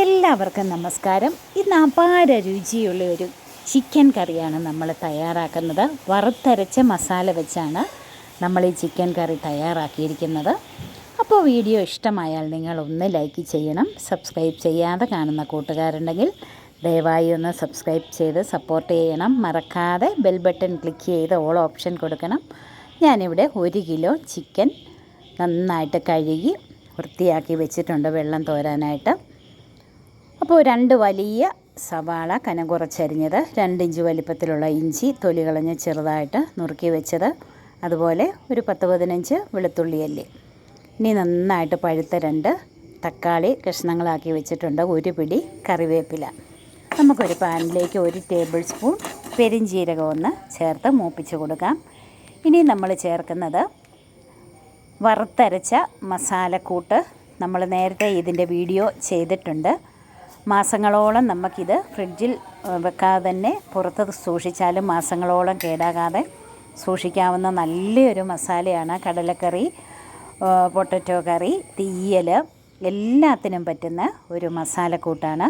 എല്ലാവർക്കും നമസ്കാരം. ഇന്ന് അപാര രുചിയുള്ള ഒരു ചിക്കൻ കറിയാണ് നമ്മൾ തയ്യാറാക്കുന്നത്. വറുത്തരച്ച മസാല വെച്ചാണ് നമ്മൾ ഈ ചിക്കൻ കറി തയ്യാറാക്കിയിരിക്കുന്നത്. അപ്പോൾ വീഡിയോ ഇഷ്ടമായാൽ നിങ്ങൾ ഒന്ന് ലൈക്ക് ചെയ്യണം. സബ്സ്ക്രൈബ് ചെയ്യാതെ കാണുന്ന കൂട്ടുകാരുണ്ടെങ്കിൽ ദയവായി ഒന്ന് സബ്സ്ക്രൈബ് ചെയ്ത് സപ്പോർട്ട് ചെയ്യണം. മറക്കാതെ ബെൽ ബട്ടൺ ക്ലിക്ക് ചെയ്ത് ഓൾ ഓപ്ഷൻ കൊടുക്കണം. ഞാനിവിടെ ഒരു കിലോ ചിക്കൻ നന്നായിട്ട് കഴുകി വൃത്തിയാക്കി വെച്ചിട്ടുണ്ട് വെള്ളം തോരാനായിട്ട്. അപ്പോൾ രണ്ട് വലിയ സവാള കനം കുറച്ചരിഞ്ഞത് രണ്ടിഞ്ച് വലിപ്പത്തിലുള്ള ഇഞ്ചി തൊലി കളഞ്ഞ് ചെറുതായിട്ട് നുറുക്കി വെച്ചത്. അതുപോലെ ഒരു പത്ത് പതിനഞ്ച് വെളുത്തുള്ളി അല്ലി. ഇനി നന്നായിട്ട് പഴുത്ത രണ്ട് തക്കാളി കഷ്ണങ്ങളാക്കി വെച്ചിട്ടുണ്ട്. ഒരു പിടി കറിവേപ്പില. നമുക്കൊരു പാനിലേക്ക് ഒരു ടേബിൾ സ്പൂൺ പെരിഞ്ജീരകം ഒന്ന് ചേർത്ത് മൂപ്പിച്ച് കൊടുക്കാം. ഇനി നമ്മൾ ചേർക്കുന്നത് വറുത്തരച്ച മസാലക്കൂട്ട്. നമ്മൾ നേരത്തെ ഇതിന്റെ വീഡിയോ ചെയ്തിട്ടുണ്ട്. മാസങ്ങളോളം നമുക്കിത് ഫ്രിഡ്ജിൽ വെക്കാതെ തന്നെ പുറത്ത് സൂക്ഷിച്ചാലും മാസങ്ങളോളം കേടാകാതെ സൂക്ഷിക്കാവുന്ന നല്ലൊരു മസാലയാണ് കടലക്കറി പൊട്ടറ്റോ കറി തീയൽ എല്ലാത്തിനും പറ്റുന്ന ഒരു മസാലക്കൂട്ടാണ്.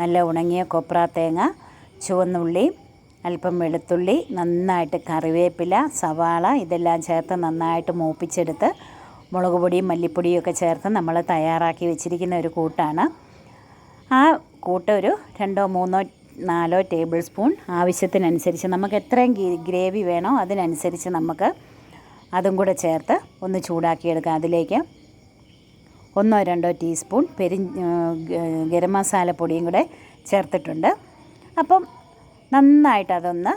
നല്ല ഉണങ്ങിയ കൊപ്ര തേങ്ങ ചുവന്നുള്ളി അല്പം വെളുത്തുള്ളി നന്നായിട്ട് കറിവേപ്പില സവാള ഇതെല്ലാം ചേർത്ത് നന്നായിട്ട് മൂപ്പിച്ചെടുത്ത് മുളക് പൊടിയും മല്ലിപ്പൊടിയും ഒക്കെ ചേർത്ത് നമ്മൾ തയ്യാറാക്കി വെച്ചിരിക്കുന്ന ഒരു കൂട്ടാണ്. ആ കൂട്ട് ഒരു രണ്ടോ മൂന്നോ നാലോ ടേബിൾ സ്പൂൺ ആവശ്യത്തിനനുസരിച്ച് നമുക്ക് എത്രയും ഗ്രേവി വേണോ അതിനനുസരിച്ച് നമുക്ക് അതും കൂടെ ചേർത്ത് ഒന്ന് ചൂടാക്കിയെടുക്കാം. അതിലേക്ക് ഒന്നോ രണ്ടോ ടീസ്പൂൺ പെരി ഗരം മസാല പൊടിയും കൂടെ ചേർത്തിട്ടുണ്ട്. അപ്പം നന്നായിട്ട് അതൊന്ന്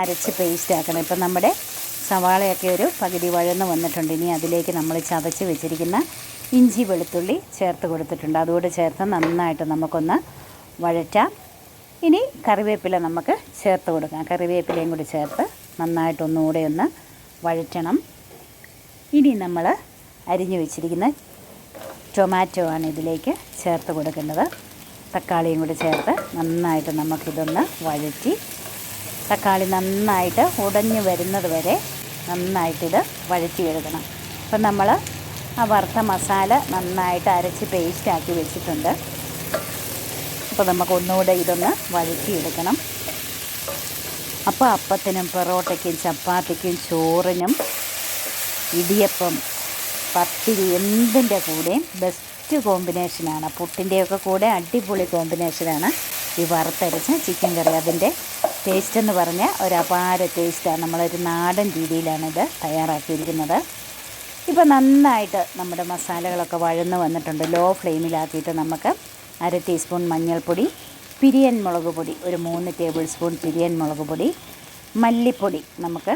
അരച്ച് പേസ്റ്റ് ആക്കണം. ഇപ്പം നമ്മുടെ സവാളയൊക്കെ ഒരു പകുതി വഴന്ന് വന്നിട്ടുണ്ട്. ഇനി അതിലേക്ക് നമ്മൾ ചതച്ച് വെച്ചിരിക്കുന്ന ഇഞ്ചി വെളുത്തുള്ളി ചേർത്ത് കൊടുത്തിട്ടുണ്ട്. അതുകൂടെ ചേർത്ത് നന്നായിട്ട് നമുക്കൊന്ന് വഴറ്റാം. ഇനി കറിവേപ്പില നമുക്ക് ചേർത്ത് കൊടുക്കാം. കറിവേപ്പിലയും കൂടി ചേർത്ത് നന്നായിട്ടൊന്നുകൂടെ ഒന്ന് വഴറ്റണം. ഇനി നമ്മൾ അരിഞ്ഞു വെച്ചിരിക്കുന്ന ടൊമാറ്റോ ആണ് ഇതിലേക്ക് ചേർത്ത് കൊടുക്കേണ്ടത് തക്കാളിയും കൂടി ചേർത്ത് നന്നായിട്ട് നമുക്കിതൊന്ന് വഴറ്റി. തക്കാളി നന്നായിട്ട് ഉടഞ്ഞു വരുന്നത് വരെ നന്നായിട്ടിത് വഴറ്റി എഴുതണം അപ്പം നമ്മൾ ആ വറുത്ത മസാല നന്നായിട്ട് അരച്ച് പേസ്റ്റാക്കി വെച്ചിട്ടുണ്ട്. അപ്പോൾ നമുക്ക് ഒന്നുകൂടെ ഇതൊന്ന് വഴറ്റിയെടുക്കണം. അപ്പോൾ അപ്പത്തിനും പൊറോട്ടയ്ക്കും ചപ്പാത്തിക്കും ചോറിനും ഇടിയപ്പം പത്തിരി എന്തിന്റെ കൂടെയും ബെസ്റ്റ് കോമ്പിനേഷനാണ് പുട്ടിന്റെയൊക്കെ കൂടെ അടിപൊളി കോമ്പിനേഷനാണ് ഈ വറുത്തരച്ച ചിക്കൻ കറി. അതിന്റെ ടേസ്റ്റ് എന്ന് പറഞ്ഞാൽ ഒരു അപാര ടേസ്റ്റാണ് നമ്മളൊരു നാടൻ രീതിയിലാണിത് തയ്യാറാക്കിയിരിക്കുന്നത്. ഇപ്പോൾ നന്നായിട്ട് നമ്മുടെ മസാലകളൊക്കെ വഴന്ന് വന്നിട്ടുണ്ട്. ലോ ഫ്ലെയിമിലാക്കിയിട്ട് നമുക്ക് അര ടീസ്പൂൺ മഞ്ഞൾപ്പൊടി പിരിയൻ മുളക് പൊടി ഒരു മൂന്ന് ടേബിൾ സ്പൂൺ പിരിയൻ മുളക് പൊടി മല്ലിപ്പൊടി നമുക്ക്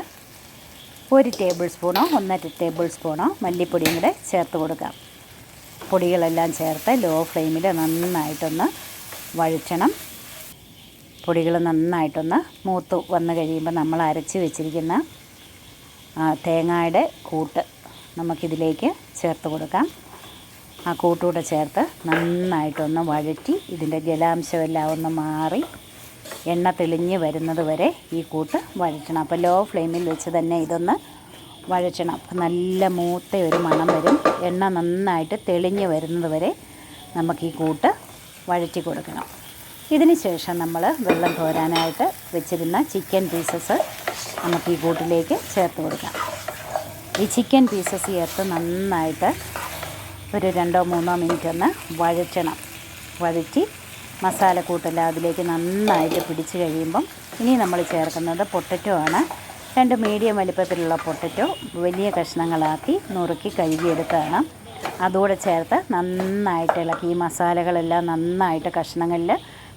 ഒരു ടേബിൾ സ്പൂണോ ഒന്നര ടേബിൾ സ്പൂണോ മല്ലിപ്പൊടിയും കൂടെ ചേർത്ത് കൊടുക്കാം. പൊടികളെല്ലാം ചേർത്ത് ലോ ഫ്ലെയിമിൽ നന്നായിട്ടൊന്ന് വഴറ്റണം. പൊടികൾ നന്നായിട്ടൊന്ന് മൂത്ത് വന്ന് കഴിയുമ്പോൾ നമ്മൾ അരച്ച് വെച്ചിരിക്കുന്ന തേങ്ങയുടെ കൂട്ട് നമുക്കിതിലേക്ക് ചേർത്ത് കൊടുക്കാം. ആ കൂട്ടുകൂടെ ചേർത്ത് നന്നായിട്ടൊന്ന് വഴറ്റി ഇതിന്റെ ജലാംശമെല്ലാം ഒന്ന് മാറി എണ്ണ തെളിഞ്ഞ് വരുന്നത് വരെ ഈ കൂട്ട് വഴറ്റണം. അപ്പോൾ ലോ ഫ്ലെയിമിൽ വെച്ച് തന്നെ ഇതൊന്ന് വഴറ്റണം. അപ്പോൾ നല്ല മൂത്ത ഒരു മണം വരും. എണ്ണ നന്നായിട്ട് തെളിഞ്ഞ് വരുന്നത് വരെ നമുക്ക് ഈ കൂട്ട് വഴറ്റി കൊടുക്കണം. ഇതിന് ശേഷം നമ്മൾ വെള്ളം തോരാനായിട്ട് വെച്ചിരുന്ന ചിക്കൻ പീസസ് നമുക്ക് ഈ കൂട്ടിലേക്ക് ചേർത്ത് കൊടുക്കാം. ഈ ചിക്കൻ പീസസ് ചേർത്ത് നന്നായിട്ട് ഒരു രണ്ടോ മൂന്നോ മിനിറ്റ് ഒന്ന് വഴറ്റണം. വഴറ്റി മസാല മസാലക്കൂട്ടെല്ലാം അതിലേക്ക് നന്നായിട്ട് പിടിച്ച് കഴിയുമ്പം ഇനി നമ്മൾ ചേർക്കുന്നത് പൊട്ടറ്റോ ആണ്. രണ്ട് മീഡിയം വലിപ്പത്തിലുള്ള പൊട്ടറ്റോ വലിയ കഷ്ണങ്ങളാക്കി നുറുക്കി കഴുകിയെടുത്താണ്. അതുകൂടെ ചേർത്ത് നന്നായിട്ട് ഇളക്കി ഈ മസാലകളെല്ലാം നന്നായിട്ട് കഷ്ണങ്ങളിൽ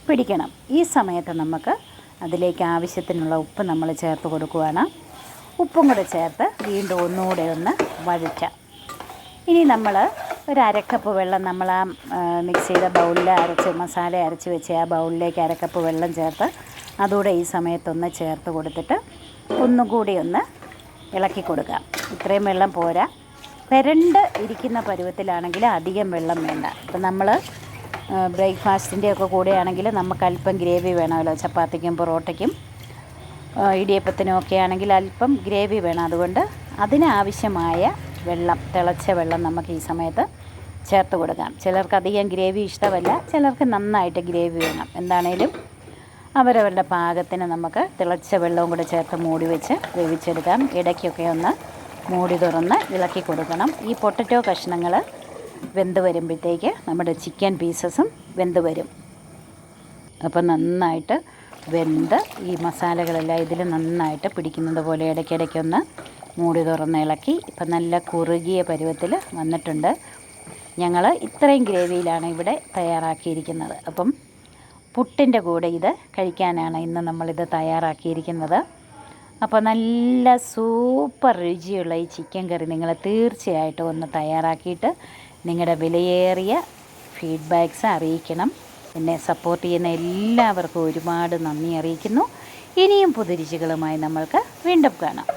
പിടിക്കണം. ഈ സമയത്ത് നമുക്ക് അതിലേക്ക് ആവശ്യത്തിനുള്ള ഉപ്പ് നമ്മൾ ചേർത്ത് കൊടുക്കുകയാണ് ഉപ്പും കൂടെ ചേർത്ത് വീണ്ടും ഒന്നുകൂടെ ഒന്ന് വഴറ്റാം. ഇനി നമ്മൾ ഒരു അരക്കപ്പ് വെള്ളം നമ്മൾ ആ മിക്സ് ചെയ്ത ബൗളിൽ അരച്ച് മസാല അരച്ച് വെച്ച് ആ ബൗളിലേക്ക് അരക്കപ്പ് വെള്ളം ചേർത്ത് അതുകൂടെ ഈ സമയത്തൊന്ന് ചേർത്ത് കൊടുത്തിട്ട് ഒന്നും കൂടി ഒന്ന് ഇളക്കി കൊടുക്കാം ഇത്രയും വെള്ളം പോരാ. പെരണ്ട് ഇരിക്കുന്ന പരുവത്തിലാണെങ്കിൽ അധികം വെള്ളം വേണ്ട. ഇപ്പം നമ്മൾ ബ്രേക്ക്ഫാസ്റ്റിന്റെ ഒക്കെ കൂടെയാണെങ്കിൽ നമുക്ക് അല്പം ഗ്രേവി വേണമല്ലോ. ചപ്പാത്തിക്കും പൊറോട്ടയ്ക്കും. ആ, ഇടിയപ്പത്തിനും ഒക്കെ ആണെങ്കിൽ അല്പം ഗ്രേവി വേണം. അതുകൊണ്ട് അതിനാവശ്യമായ വെള്ളം തിളച്ച വെള്ളം നമുക്ക് ഈ സമയത്ത് ചേർത്ത് കൊടുക്കാം. ചിലർക്ക് അധികം ഗ്രേവി ഇഷ്ടമല്ല ചിലർക്ക് നന്നായിട്ട് ഗ്രേവി വേണം. എന്താണേലും അവരവരുടെ പാകത്തിന് നമുക്ക് തിളച്ച വെള്ളവും കൂടെ ചേർത്ത് മൂടി വെച്ച് വേവിച്ചെടുക്കാം. ഇടയ്ക്കൊക്കെ ഒന്ന് മൂടി തുറന്ന് ഇളക്കി കൊടുക്കണം. ഈ പൊട്ടറ്റോ കഷ്ണങ്ങൾ വെന്ത് വരുമ്പോഴത്തേക്ക് നമ്മുടെ ചിക്കൻ പീസസും വെന്ത് വരും. അപ്പോൾ നന്നായിട്ട് വെന്ത് ഈ മസാലകളെല്ലാം ഇതിൽ നന്നായിട്ട് പിടിക്കുന്നത് പോലെ ഇടയ്ക്കിടയ്ക്കൊന്ന് മൂടി തുറന്ന് ഇളക്കി ഇപ്പം നല്ല കുറുകിയ പരുവത്തിൽ വന്നിട്ടുണ്ട്. ഞങ്ങൾ ഇത്രയും ഗ്രേവിയിലാണ് ഇവിടെ തയ്യാറാക്കിയിരിക്കുന്നത്. അപ്പം പുട്ടിന്റെ കൂടെ ഇത് കഴിക്കാനാണ് ഇന്ന് നമ്മളിത് തയ്യാറാക്കിയിരിക്കുന്നത്. അപ്പോൾ നല്ല സൂപ്പർ രുചിയുള്ള ഈ ചിക്കൻ കറി നിങ്ങൾ തീർച്ചയായിട്ടും ഒന്ന് തയ്യാറാക്കിയിട്ട് നിങ്ങളുടെ വിലയേറിയ ഫീഡ്ബാക്ക്സ് അറിയിക്കണം. എന്നെ സപ്പോർട്ട് ചെയ്യുന്ന എല്ലാവർക്കും ഒരുപാട് നന്ദി അറിയിക്കുന്നു. ഇനിയും പുതുരുചികളുമായി നമ്മൾക്ക് വീണ്ടും കാണാം.